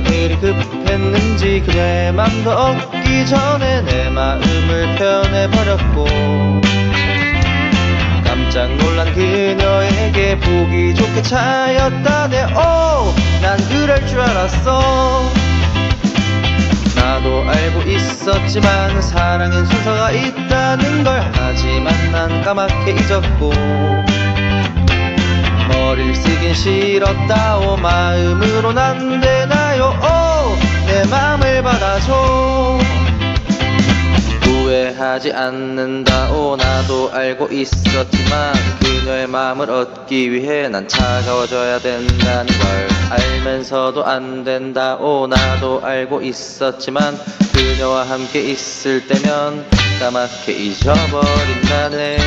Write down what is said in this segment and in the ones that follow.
그리 급했는지 그녀의 맘도 얻기 전에 내 마음을 표현해버렸고 깜짝 놀란 그녀에게 보기 좋게 차였다네 오난 그럴 줄 알았어. 나도 알고 있었지만 사랑엔 순서가 있다는 걸 하지만 난 까맣게 잊었고 머리를 쓰긴 싫었다오. 마음으로 난 되나요? 오 내 맘을 받아줘. 후회하지 않는다오. 나도 알고 있었지만 그녀의 마음을 얻기 위해 난 차가워져야 된다는 걸 알면서도 안 된다오. 나도 알고 있었지만 그녀와 함께 있을 때면 까맣게 잊어버린다네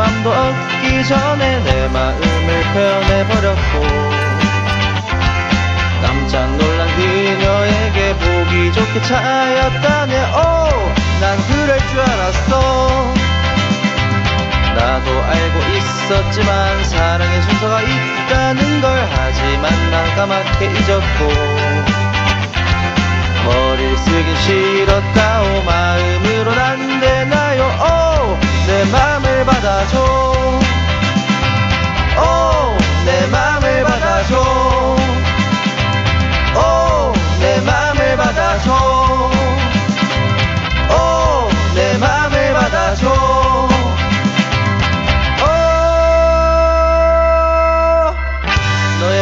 맘도 얻기 전에 내 마음을 표현해버렸고 깜짝 놀란 그녀에게 보기 좋게 차였다네. 오난 그럴 줄 알았어. 나도 알고 있었지만 사랑의 순서가 있다는 걸 하지만 난 까맣게 잊었고 머리를 쓰긴 싫었다오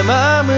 my